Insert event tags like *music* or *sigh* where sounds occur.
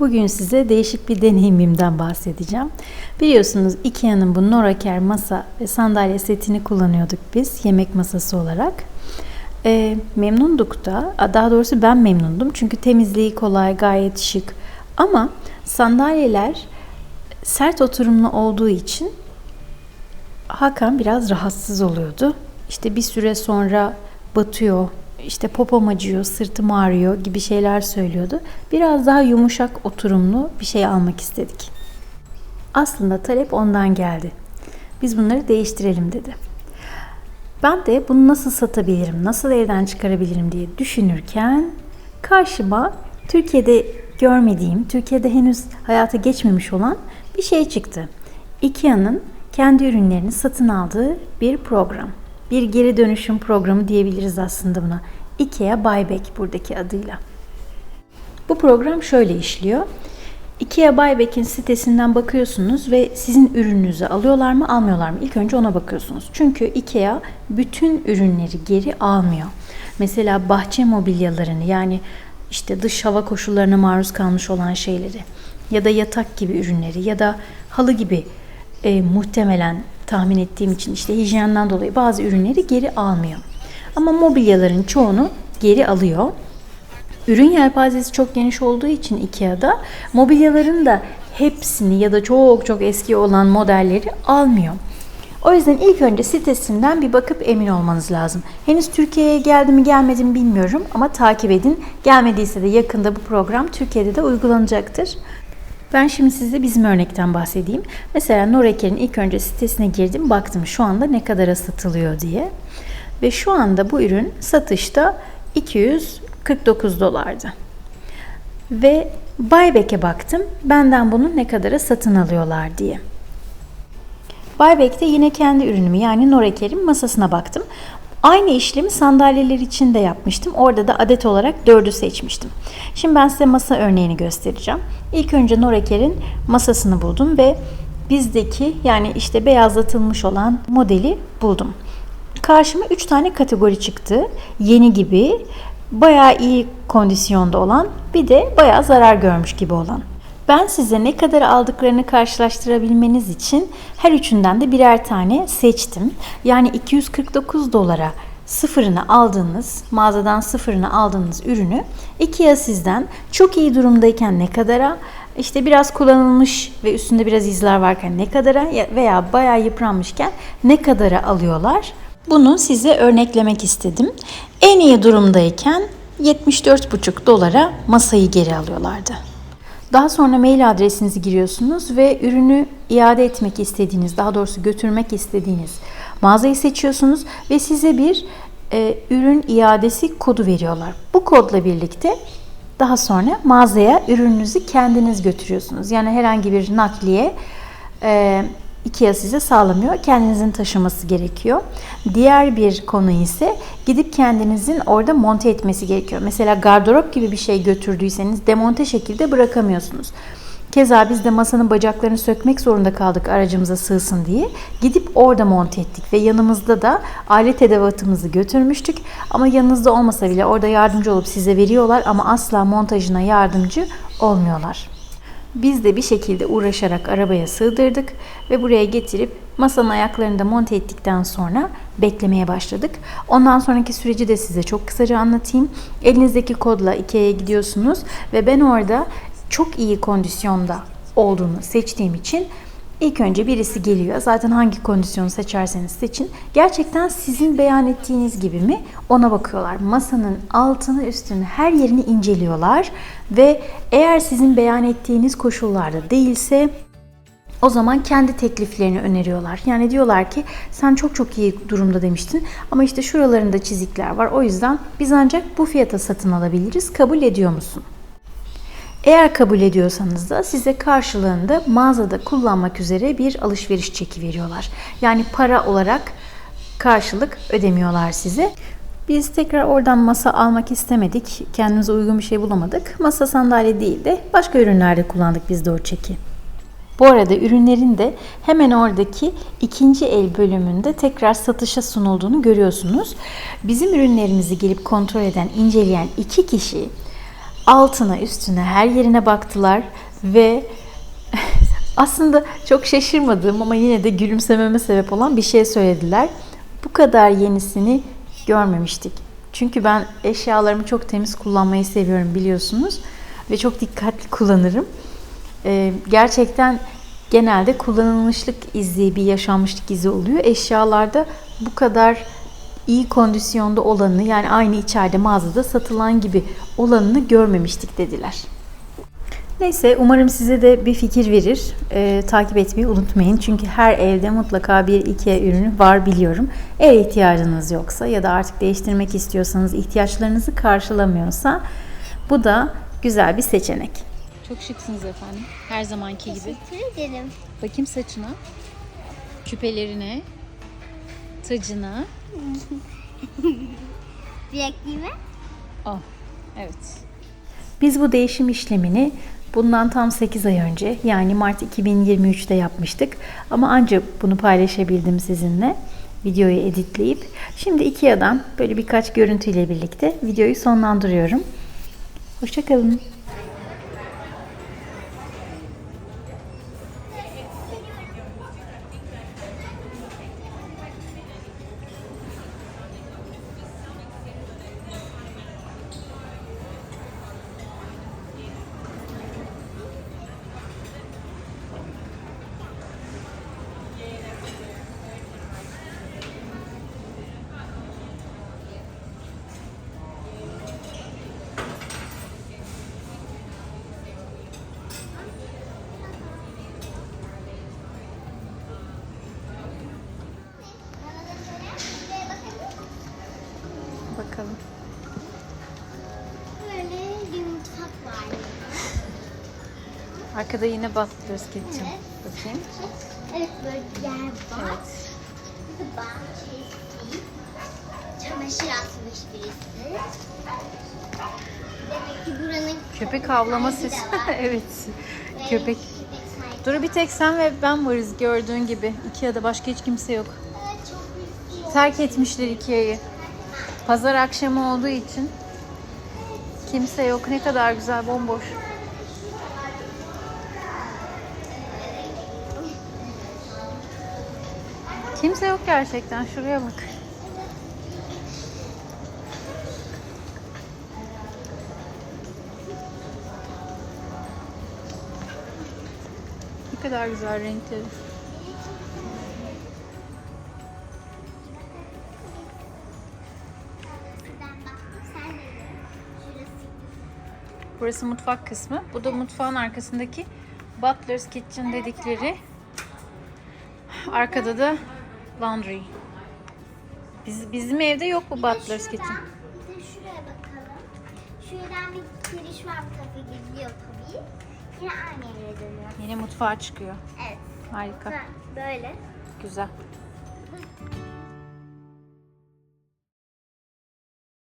Bugün size değişik bir deneyimimden bahsedeceğim. Biliyorsunuz Ikea'nın bu Noraker masa ve sandalye setini kullanıyorduk biz yemek masası olarak. E, memnunduk da, daha doğrusu ben memnundum çünkü temizliği kolay, gayet şık. Ama sandalyeler sert oturumlu olduğu için Hakan biraz rahatsız oluyordu. İşte bir süre sonra batıyor, işte popom acıyor, sırtım ağrıyor gibi şeyler söylüyordu. Biraz daha yumuşak oturumlu bir şey almak istedik. Aslında talep ondan geldi. Biz bunları değiştirelim dedi. Ben de bunu nasıl satabilirim, nasıl evden çıkarabilirim diye düşünürken karşıma Türkiye'de görmediğim, Türkiye'de henüz hayata geçmemiş olan bir şey çıktı. Ikea'nın kendi ürünlerini satın aldığı bir program. Bir geri dönüşüm programı diyebiliriz aslında buna. IKEA Buyback buradaki adıyla. Bu program şöyle işliyor. IKEA Buyback'in sitesinden bakıyorsunuz ve sizin ürününüzü alıyorlar mı almıyorlar mı? İlk önce ona bakıyorsunuz. Çünkü IKEA bütün ürünleri geri almıyor. Mesela bahçe mobilyalarını yani işte dış hava koşullarına maruz kalmış olan şeyleri ya da yatak gibi ürünleri ya da halı gibi e, muhtemelen tahmin ettiğim için işte hijyenden dolayı bazı ürünleri geri almıyor. Ama mobilyaların çoğunu geri alıyor. Ürün yelpazesi çok geniş olduğu için IKEA'da mobilyaların da hepsini ya da çok çok eski olan modelleri almıyor. O yüzden ilk önce sitesinden bir bakıp emin olmanız lazım. Henüz Türkiye'ye geldi mi gelmedi mi bilmiyorum ama takip edin. Gelmediyse de yakında bu program Türkiye'de de uygulanacaktır. Ben şimdi size bizim örnekten bahsedeyim. Mesela Noreker'in ilk önce sitesine girdim baktım şu anda ne kadara satılıyor diye. Ve şu anda bu ürün satışta 249 dolardı. Ve Buyback'e baktım benden bunu ne kadara satın alıyorlar diye. Buyback'te yine kendi ürünümü yani Noreker'in masasına baktım. Aynı işlemi sandalyeler için de yapmıştım. Orada da adet olarak 4'ü seçmiştim. Şimdi ben size masa örneğini göstereceğim. İlk önce Noreker'in masasını buldum ve bizdeki yani işte beyazlatılmış olan modeli buldum. Karşıma 3 tane kategori çıktı. Yeni gibi, bayağı iyi kondisyonda olan, bir de bayağı zarar görmüş gibi olan. Ben size ne kadar aldıklarını karşılaştırabilmeniz için her üçünden de birer tane seçtim. Yani 249 dolara sıfırını aldığınız, mağazadan sıfırını aldığınız ürünü IKEA sizden çok iyi durumdayken ne kadara, işte biraz kullanılmış ve üstünde biraz izler varken ne kadara veya bayağı yıpranmışken ne kadara alıyorlar? Bunu size örneklemek istedim. En iyi durumdayken 74,5 dolara masayı geri alıyorlardı. Daha sonra mail adresinizi giriyorsunuz ve ürünü iade etmek istediğiniz, daha doğrusu götürmek istediğiniz mağazayı seçiyorsunuz ve size bir e, ürün iadesi kodu veriyorlar. Bu kodla birlikte daha sonra mağazaya ürününüzü kendiniz götürüyorsunuz. Yani herhangi bir nakliye e, IKEA size sağlamıyor. Kendinizin taşıması gerekiyor. Diğer bir konu ise gidip kendinizin orada monte etmesi gerekiyor. Mesela gardırop gibi bir şey götürdüyseniz demonte şekilde bırakamıyorsunuz. Keza biz de masanın bacaklarını sökmek zorunda kaldık aracımıza sığsın diye. Gidip orada monte ettik ve yanımızda da alet edevatımızı götürmüştük. Ama yanınızda olmasa bile orada yardımcı olup size veriyorlar ama asla montajına yardımcı olmuyorlar. Biz de bir şekilde uğraşarak arabaya sığdırdık ve buraya getirip masanın ayaklarını da monte ettikten sonra beklemeye başladık. Ondan sonraki süreci de size çok kısaca anlatayım. Elinizdeki kodla Ikea'ya gidiyorsunuz ve ben orada çok iyi kondisyonda olduğunu seçtiğim için İlk önce birisi geliyor. Zaten hangi kondisyonu seçerseniz seçin. Gerçekten sizin beyan ettiğiniz gibi mi? Ona bakıyorlar. Masanın altını, üstünü, her yerini inceliyorlar ve eğer sizin beyan ettiğiniz koşullarda değilse o zaman kendi tekliflerini öneriyorlar. Yani diyorlar ki sen çok çok iyi durumda demiştin ama işte şuralarında çizikler var. O yüzden biz ancak bu fiyata satın alabiliriz. Kabul ediyor musun? Eğer kabul ediyorsanız da size karşılığında mağazada kullanmak üzere bir alışveriş çeki veriyorlar. Yani para olarak karşılık ödemiyorlar size. Biz tekrar oradan masa almak istemedik. Kendimize uygun bir şey bulamadık. Masa sandalye değil de başka ürünlerde kullandık biz de o çeki. Bu arada ürünlerin de hemen oradaki ikinci el bölümünde tekrar satışa sunulduğunu görüyorsunuz. Bizim ürünlerimizi gelip kontrol eden, inceleyen iki kişi altına üstüne her yerine baktılar ve *laughs* aslında çok şaşırmadığım ama yine de gülümsememe sebep olan bir şey söylediler. Bu kadar yenisini görmemiştik. Çünkü ben eşyalarımı çok temiz kullanmayı seviyorum biliyorsunuz ve çok dikkatli kullanırım. Ee, gerçekten genelde kullanılmışlık izi, bir yaşanmışlık izi oluyor. Eşyalarda bu kadar iyi kondisyonda olanı yani aynı içeride mağazada satılan gibi olanını görmemiştik dediler. Neyse umarım size de bir fikir verir. Ee, takip etmeyi unutmayın. Çünkü her evde mutlaka bir IKEA ürünü var biliyorum. Eğer ihtiyacınız yoksa ya da artık değiştirmek istiyorsanız ihtiyaçlarınızı karşılamıyorsa bu da güzel bir seçenek. Çok şıksınız efendim. Her zamanki gibi. Teşekkür ederim. Bakayım saçına, küpelerine, tacına. *laughs* Bilekliğime Oh, evet. Biz bu değişim işlemini bundan tam 8 ay önce yani Mart 2023'te yapmıştık. Ama ancak bunu paylaşabildim sizinle videoyu editleyip. Şimdi Ikea'dan böyle birkaç görüntüyle birlikte videoyu sonlandırıyorum. Hoşçakalın. Arkada yine Kitchen. Bakayım. Evet böyle bir yer var. Evet. Bahçesi. Çamaşır atmış birisi. Demek ki buranın Köpek havlama sesi. *laughs* evet. Ve Köpek. Duru bir tek sen ve ben varız gördüğün gibi. Ikea'da başka hiç kimse yok. Evet, çok Terk etmişler Ikea'yı. Pazar akşamı olduğu için kimse yok. Ne kadar güzel, bomboş. Kimse yok gerçekten. Şuraya bak. Ne kadar güzel renkleri. Burası mutfak kısmı. Bu da mutfağın arkasındaki Butler's Kitchen dedikleri. Arkada da laundry. Biz, bizim evde yok bu Butler's Kitchen. Bir de şuraya bakalım. Şuradan bir giriş var tarafa gidiyor tabii. Yine aynı yere dönüyor. Yine mutfağa çıkıyor. Evet. Harika. Ha, Böyle. Güzel.